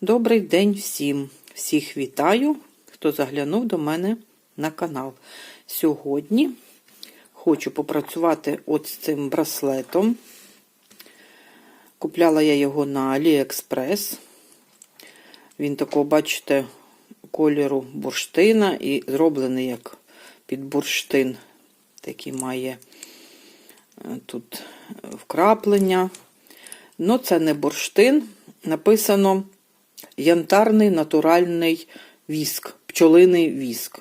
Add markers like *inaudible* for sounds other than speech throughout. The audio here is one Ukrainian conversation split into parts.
Добрий день всім! Всіх вітаю, хто заглянув до мене на канал. Сьогодні хочу попрацювати от з цим браслетом. Купляла я його на AliExpress. Він такого, бачите, кольору бурштина і зроблений як під бурштин. Такий має е, тут вкраплення. Ну, це не бурштин. Написано янтарний натуральний віск, пчолиний віск.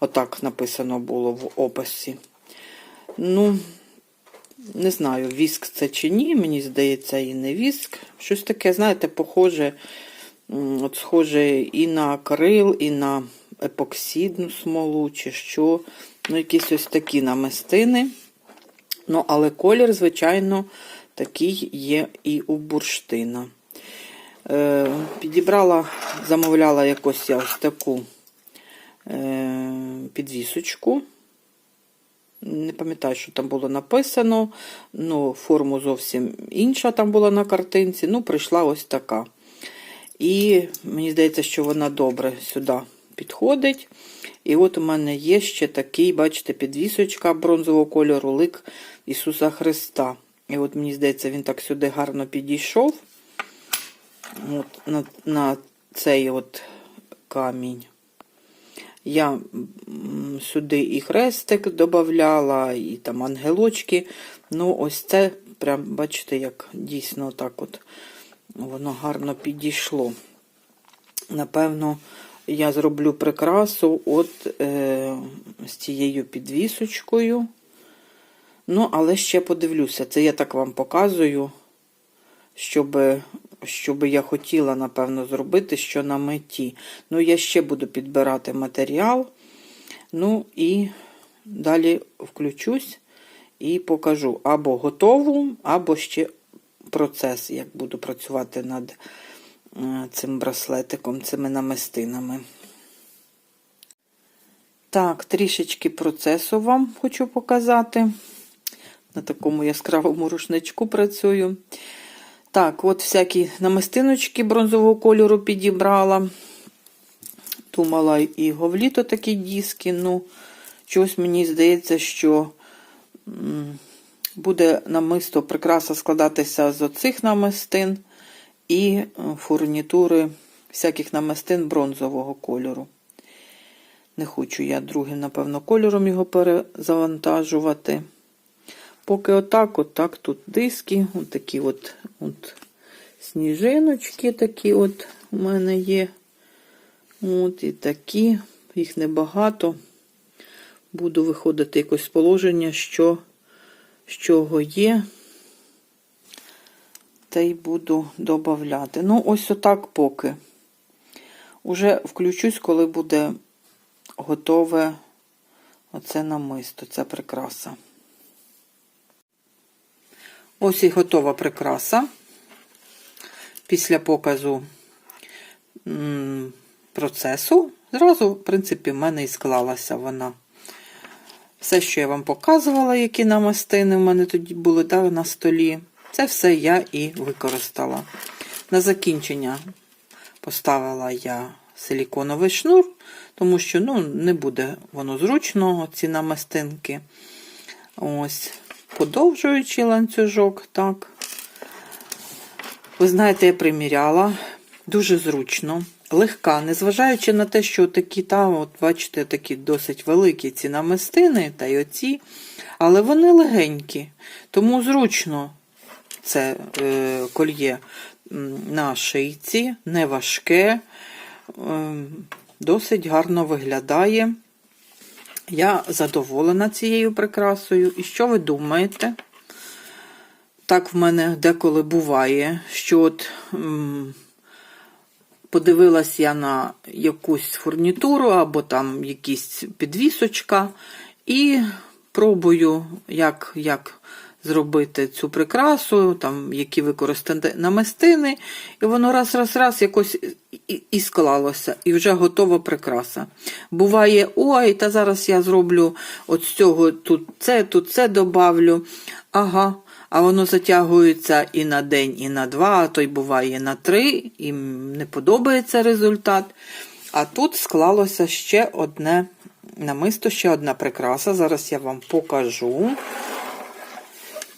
Отак написано було в описі. Ну, не знаю, віск це чи ні, мені здається, і не віск. Щось таке, знаєте, похоже, от схоже і на акрил, і на епоксидну смолу, чи що. Ну, якісь ось такі намистини. Ну, але колір, звичайно, такий є і у бурштина. Е, підібрала, замовляла якось я ось таку е, підвісочку. Не пам'ятаю, що там було написано. Ну, форму зовсім інша там була на картинці. Ну, прийшла ось така. І мені здається, що вона добре сюди підходить. І от у мене є ще такий, бачите, підвісочка бронзового кольору, лик Ісуса Христа. І от мені здається, він так сюди гарно підійшов. От на, на цей от камінь. Я сюди і хрестик додавала, і там ангелочки. Ну, ось це, прям, бачите, як дійсно так от воно гарно підійшло. Напевно, я зроблю прикрасу от е, з цією підвісочкою. Ну, але ще подивлюся. Це я так вам показую, щоб, щоб я хотіла, напевно, зробити, що на меті. Ну, я ще буду підбирати матеріал. Ну, і далі включусь і покажу або готову, або ще процес, як буду працювати над е, цим браслетиком, цими намистинами. Так, трішечки процесу вам хочу показати. На такому яскравому рушничку працюю. Так, от всякі намистиночки бронзового кольору підібрала. Думала і говліто такі диски. Ну, чогось мені здається, що буде намисто прикраса складатися з оцих намистин і е, фурнітури всяких намистин бронзового кольору. Не хочу я другим, напевно, кольором його перезавантажувати. Поки отак, отак тут диски, от такі от, от сніжиночки такі от у мене є. От і такі, їх небагато. Буду виходити якось з положення, що, з чого є. Та й буду додавати. Ну, ось отак поки. Уже включусь, коли буде готове оце намисто, ця прикраса. Ось і готова прикраса. Після показу процесу, зразу, в принципі, в мене і склалася вона. Все, що я вам показувала, які намастини в мене тоді були да, на столі, це все я і використала. На закінчення поставила я силіконовий шнур, тому що ну, не буде воно зручно, ці намастинки. Ось подовжуючи ланцюжок, так. Ви знаєте, я приміряла, дуже зручно, легка, незважаючи на те, що такі, та, от бачите, такі досить великі ці намистини та й оці, але вони легенькі, тому зручно це е, кольє на шийці, не важке, е, досить гарно виглядає. Я задоволена цією прикрасою. І що ви думаєте? Так в мене деколи буває, що от м, подивилась я на якусь фурнітуру або там якісь підвісочка, і пробую, як, як зробити цю прикрасу, там, які використати намистини, і воно раз-раз-раз якось і, і склалося, і вже готова прикраса. Буває, ой, та зараз я зроблю от з цього тут це, тут це добавлю. Ага. а воно затягується і на день, і на два, а то й буває на три, і не подобається результат. А тут склалося ще одне намисто, ще одна прикраса. Зараз я вам покажу.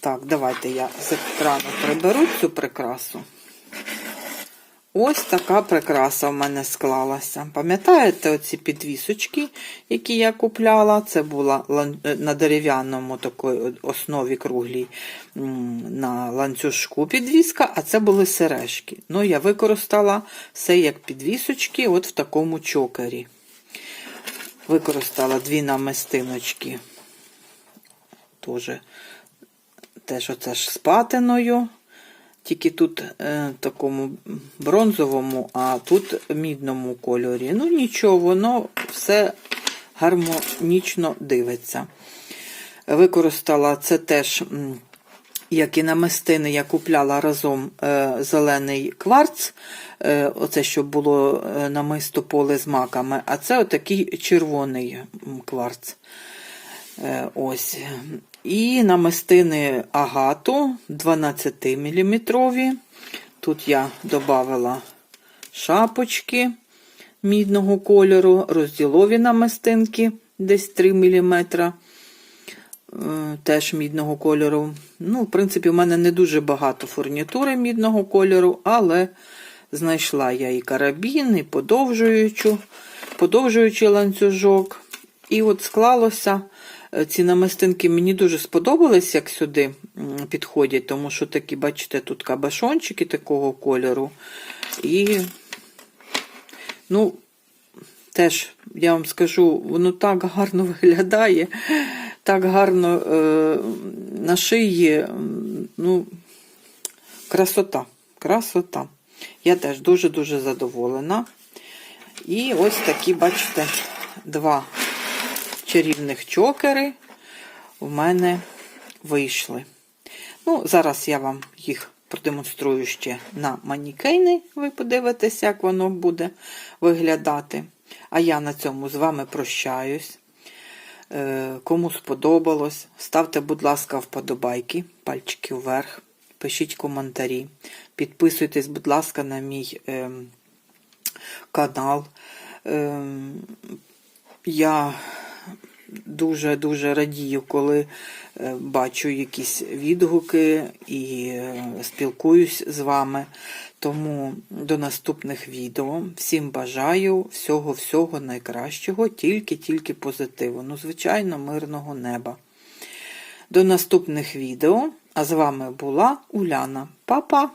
Так, давайте я з екрану приберу цю прикрасу. Ось така прикраса в мене склалася. Пам'ятаєте оці підвісочки, які я купляла? Це була е, на дерев'яному такої основі круглій на ланцюжку підвіска, а це були сережки. Ну, я використала все як підвісочки, от в такому чокері. Використала дві намистиночки. Тоже теж оце ж з патиною. Тільки тут е, такому бронзовому, а тут мідному кольорі. Ну нічого, воно все гармонічно дивиться. Використала це теж, як і намистини, я купляла разом е, зелений кварц, е, оце щоб було е, намисто поле з маками, а це отакий червоний кварц. Е, Ось. І намистини агату 12 мм. Тут я додала шапочки мідного кольору, розділові намистинки десь 3 мм. Теж мідного кольору. Ну, в принципі, в мене не дуже багато фурнітури мідного кольору, але знайшла я і карабін, і подовжуючу, подовжуючий ланцюжок. І от склалося. Е, Ці намистинки мені дуже сподобались, як сюди підходять, тому що такі, бачите, тут кабашончики такого кольору. І, ну, теж, я вам скажу, воно так гарно *laughs* виглядає, так гарно е, на шиї, ну, красота, красота. Я теж дуже-дуже задоволена. І ось такі, бачите, два чарівних чокери у мене вийшли. Ну, зараз я вам їх продемонструю ще на манікейни. Ви подивитесь, як воно буде виглядати. А я на цьому з вами прощаюсь. Е, Кому сподобалось, ставте, будь ласка, вподобайки, пальчики вверх, пишіть коментарі, підписуйтесь, будь ласка, на мій е, канал. Е, я дуже-дуже радію, коли е, бачу якісь відгуки і е, спілкуюсь з вами. Тому до наступних відео. Всім бажаю всього-всього найкращого, тільки-тільки позитиву. Ну, звичайно, мирного неба. До наступних відео. А з вами була Уляна. Па-па!